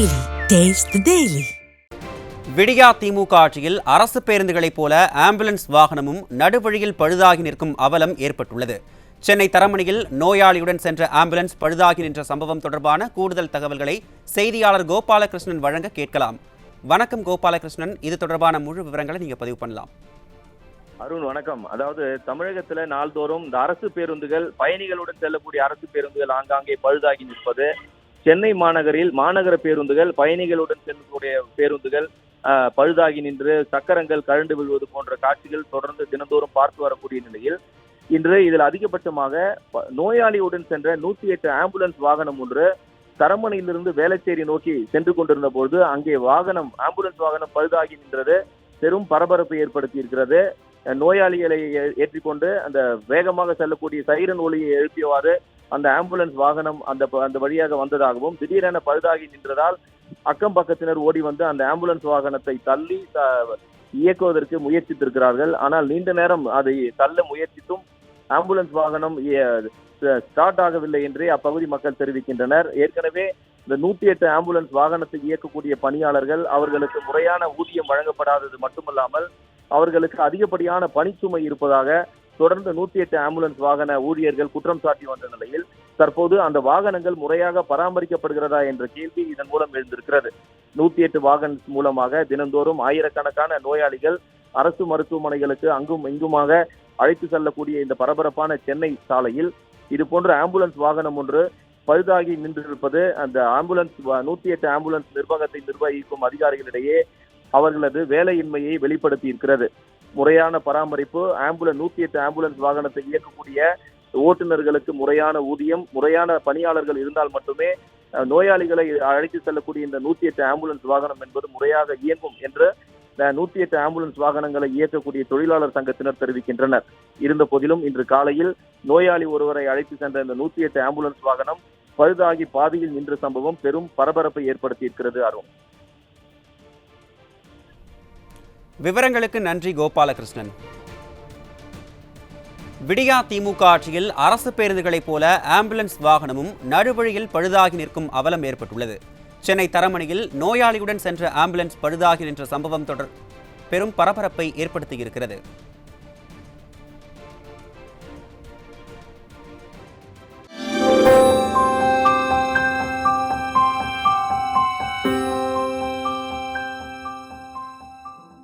Taste the Daily. விடியா திமுக ஆட்சியில் அரசு பேருந்துகளைப் போல ஆம்புலன்ஸ் வாகனமும் நடுவழியில் பழுதாகி நிற்கும் அவலம் ஏற்பட்டுள்ளது. சென்னை தரமணியில் நோயாளியுடன் சென்ற ஆம்புலன்ஸ் பழுதாகி நின்ற சம்பவம் தொடர்பான கூடுதல் தகவல்களை செய்தியாளர் கோபாலகிருஷ்ணன் வழங்க கேட்கலாம். வணக்கம் கோபாலகிருஷ்ணன். இது தொடர்பான முழு விவரங்களை நீங்க பதிவு பண்ணலாம். அருண் வணக்கம். அதாவது தமிழகத்துல நாள்தோறும் இந்த அரசு பேருந்துகள் பயணிகளுடன் செல்லக்கூடிய அரசு பேருந்துகள் ஆங்காங்கே பழுதாகி நிற்பது சென்னை மாநகரில் மாநகர பேருந்துகள் பயணிகளுடன் செல்லக்கூடிய பேருந்துகள் பழுதாகி நின்று சக்கரங்கள் கழண்டு விழுவது போன்ற காட்சிகள் தொடர்ந்து தினந்தோறும் பார்த்து வரக்கூடிய நிலையில் இன்று இதில் அதிகபட்சமாக நோயாளியுடன் சென்ற நூத்தி எட்டு ஆம்புலன்ஸ் வாகனம் ஒன்று தரமணியிலிருந்து வேளச்சேரி நோக்கி சென்று கொண்டிருந்த பொழுது அங்கே வாகனம் ஆம்புலன்ஸ் வாகனம் பழுதாகி நின்றது பெரும் பரபரப்பை ஏற்படுத்தி இருக்கிறது நோயாளிகளை ஏ- ஏற்றிக்கொண்டு அந்த வேகமாக செல்லக்கூடிய சைரன் ஒளியை எழுப்பியவாறு அந்த ஆம்புலன்ஸ் வாகனம் அந்த அந்த வழியாக வந்ததாகவும் திடீரென பழுதாகி நின்றதால் அக்கம் பக்கத்தினர் ஓடி வந்து அந்த ஆம்புலன்ஸ் வாகனத்தை தள்ளி த- இயக்குவதற்கு முயற்சித்திருக்கிறார்கள். ஆனால் நீண்ட நேரம் அதை தள்ள முயற்சித்தும் ஆம்புலன்ஸ் வாகனம் ஸ்டார்ட் ஆகவில்லை என்றே அப்பகுதி மக்கள் தெரிவிக்கின்றனர். ஏற்கனவே இந்த நூத்தி எட்டு ஆம்புலன்ஸ் வாகனத்தை இயக்கக்கூடிய பணியாளர்கள் அவர்களுக்கு முறையான ஊதியம் வழங்கப்படாதது மட்டுமல்லாமல் அவர்களுக்கு அதிகப்படியான பணிச்சுமை இருப்பதாக தொடர்ந்து நூத்தி எட்டு ஆம்புலன்ஸ் வாகன ஊழியர்கள் குற்றம் சாட்டி வந்த நிலையில் தற்போது அந்த வாகனங்கள் முறையாக பராமரிக்கப்படுகிறதா என்ற கேள்வி இதன் மூலம் எழுந்திருக்கிறது. நூத்தி எட்டு வாகன மூலமாக தினந்தோறும் ஆயிரக்கணக்கான நோயாளிகள் அரசு மருத்துவமனைகளுக்கு அங்கும் இங்குமாக அழைத்து செல்லக்கூடிய இந்த பரபரப்பான சென்னை சாலையில் இது போன்ற ஆம்புலன்ஸ் வாகனம் ஒன்று பழுதாகி நின்றிருப்பது அந்த ஆம்புலன்ஸ் நூத்தி எட்டு ஆம்புலன்ஸ் நிர்வாகத்தை நிர்வகிக்கும் அதிகாரிகளிடையே அவர்களது வேலையின்மையை வெளிப்படுத்தி இருக்கிறது முறையான பராமரிப்பு ஆம்புலன்ஸ் நூத்தி எட்டு ஆம்புலன்ஸ் வாகனத்தை இயக்கக்கூடிய ஓட்டுநர்களுக்கு முறையான ஊதியம் முறையான பணியாளர்கள் இருந்தால் மட்டுமே நோயாளிகளை அழைத்து செல்லக்கூடிய இந்த நூத்தி எட்டு ஆம்புலன்ஸ் வாகனம் என்பது முறையாக இயங்கும் என்று நூத்தி எட்டு ஆம்புலன்ஸ் வாகனங்களை இயக்கக்கூடிய தொழிலாளர் சங்கத்தினர் தெரிவிக்கின்றனர். இருந்த போதிலும் இன்று காலையில் நோயாளி ஒருவரை அழைத்து சென்ற இந்த நூத்தி எட்டு ஆம்புலன்ஸ் வாகனம் பழுதாகி பாதியில் நின்ற சம்பவம் பெரும் பரபரப்பை ஏற்படுத்தி இருக்கிறது அருண். விவரங்களுக்கு நன்றி கோபாலகிருஷ்ணன். விடியா திமுக ஆட்சியில் அரசு பேருந்துகளைப் போல ஆம்புலன்ஸ் வாகனமும் நடுவழியில் பழுதாகி நிற்கும் அவலம் ஏற்பட்டுள்ளது. சென்னை தரமணியில் நோயாளியுடன் சென்ற ஆம்புலன்ஸ் பழுதாகி நின்ற சம்பவம் தொடர் பெரும் பரபரப்பை ஏற்படுத்தியிருக்கிறது.